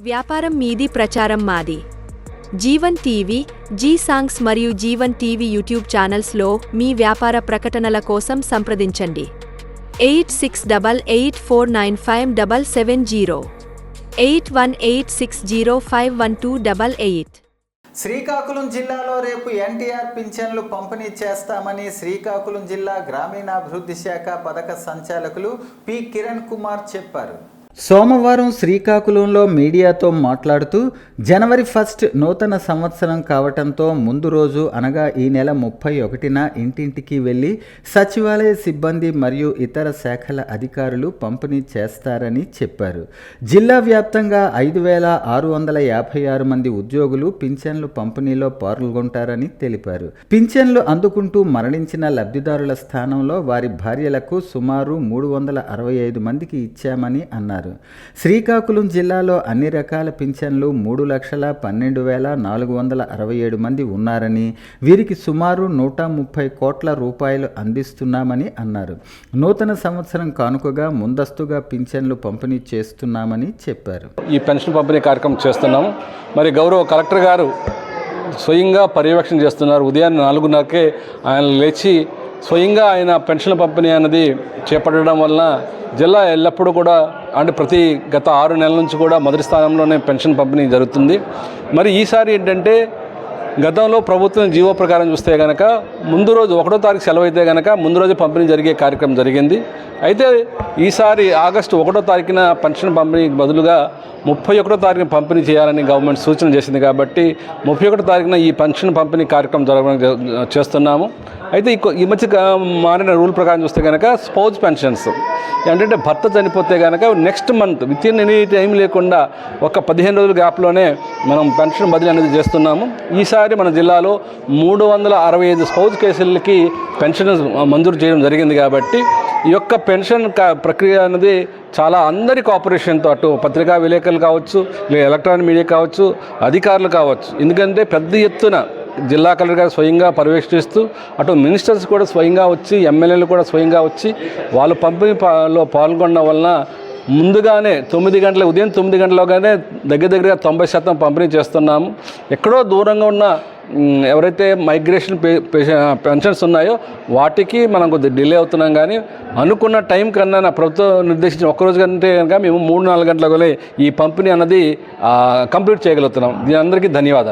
వ్యాపారం మీది ప్రచారం మాది. జీవన్ టీవీ జీ సాంగ్స్ మరియు జీవన్ టీవీ యూట్యూబ్ ఛానల్స్లో మీ వ్యాపార ప్రకటనల కోసం సంప్రదించండి. Eight six double eight four nine five double seven zero. Eight one eight six zero five one two double eight. Srikakulam జిల్లాలో రేపు ఎన్టీఆర్ పింఛన్లు పంపిణీ చేస్తామని శ్రీకాకుళం జిల్లా గ్రామీణాభివృద్ధి శాఖ పథక సంచాలకులు పి కిరణ్ కుమార్ చెప్పారు. సోమవారం శ్రీకాకుళంలో మీడియాతో మాట్లాడుతూ జనవరి ఫస్ట్ నూతన సంవత్సరం కావటంతో ముందు రోజు అనగా ఈ నెల ముప్పై ఒకటిన ఇంటింటికి వెళ్ళి సచివాలయ సిబ్బంది మరియు ఇతర శాఖల అధికారులు పంపిణీ చేస్తారని చెప్పారు. జిల్లా వ్యాప్తంగా ఐదు వేల ఆరు వందల యాభై ఆరు మంది ఉద్యోగులు పింఛన్లు పంపిణీలో పాల్గొంటారని తెలిపారు. పింఛన్లు అందుకుంటూ మరణించిన లబ్ధిదారుల స్థానంలో వారి భార్యలకు సుమారు మూడు వందల అరవై ఐదు మందికి ఇచ్చామని అన్నారు. శ్రీకాకుళం జిల్లాలో అన్ని రకాల పింఛన్లు మూడు లక్షల పన్నెండు వేల నాలుగు వందల అరవై ఏడు మంది ఉన్నారని వీరికి సుమారు నూట ముప్పై కోట్ల రూపాయలు అందిస్తున్నామని అన్నారు. నూతన సంవత్సరం కానుకగా ముందస్తుగా పింఛన్లు పంపిణీ చేస్తున్నామని చెప్పారు. ఈ పెన్షన్ పంపిణీ కార్యక్రమం చేస్తున్నాం. మరి గౌరవ కలెక్టర్ గారు స్వయంగా పర్యవేక్షణ చేస్తున్నారు. ఉదయాన్నే నాలుగున్నరకే ఆయన లేచి స్వయంగా ఆయన పెన్షన్ పంపిణీ అన్నది చేపట్టడం వలన జిల్లా ఎల్లప్పుడూ కూడా అంటే ప్రతి గత ఆరు నెలల నుంచి కూడా మొదటి స్థానంలోనే పెన్షన్ పంపిణీ జరుగుతుంది. మరి ఈసారి ఏంటంటే గతంలో ప్రభుత్వం జీవో ప్రకారం చూస్తే కనుక ముందు రోజు ఒకటో తారీఖు సెలవు అయితే కనుక ముందు రోజు పంపిణీ జరిగే కార్యక్రమం జరిగింది. అయితే ఈసారి ఆగస్టు ఒకటో తారీఖున పెన్షన్ పంపిణీకి బదులుగా ముప్పై ఒకటో తారీఖున పంపిణీ చేయాలని గవర్నమెంట్ సూచన చేసింది కాబట్టి ముప్పై ఒకటో తారీఖున ఈ పెన్షన్ పంపిణీ కార్యక్రమం జరగడం చేస్తున్నాము. అయితే ఈ మధ్య మారిన రూల్ ప్రకారం చూస్తే కనుక స్పౌజ్ పెన్షన్స్ ఏంటంటే భర్త చనిపోతే కనుక next month with in any time లేకుండా ఒక పదిహేను రోజుల గ్యాప్లోనే మనం పెన్షన్ బదిలీ అనేది చేస్తున్నాము. ఈసారి మన జిల్లాలో మూడు వందల అరవై ఐదు స్పౌజ్ కేసులకి పెన్షన్ మంజూరు చేయడం జరిగింది కాబట్టి ఈ యొక్క పెన్షన్ క- ప్రక్రియ అనేది చాలా అందరి కోఆపరేషన్తో అటు పత్రికా విలేకరులు కావచ్చు లేదా ఎలక్ట్రానిక్ మీడియా కావచ్చు అధికారులు కావచ్చు. ఎందుకంటే పెద్ద ఎత్తున జిల్లా కలెక్టర్ గారు స్వయంగా పర్యవేక్షిస్తూ అటు మినిస్టర్స్ కూడా స్వయంగా వచ్చి ఎమ్మెల్యేలు కూడా స్వయంగా వచ్చి వాళ్ళు పంపిణీ పాల్గొనడం వలన ముందుగానే తొమ్మిది గంటల ఉదయం తొమ్మిది గంటలలోగానే దగ్గర దగ్గరగా తొంభై శాతం పంపిణీ చేస్తున్నాము. ఎక్కడో దూరంగా ఉన్న ఎవరైతే మైగ్రేషన్ పెన్షన్స్ ఉన్నాయో వాటికి మనం కొద్దిగా డిలే అవుతున్నాం కానీ అనుకున్న టైం కన్నా నా ప్రభుత్వం నిర్దేశించిన ఒక్కరోజు కంటే కనుక మేము మూడు నాలుగు గంటల ఈ పంపిణీ అన్నది కంప్లీట్ చేయగలుగుతున్నాం. దీని అందరికీ ధన్యవాదాలు.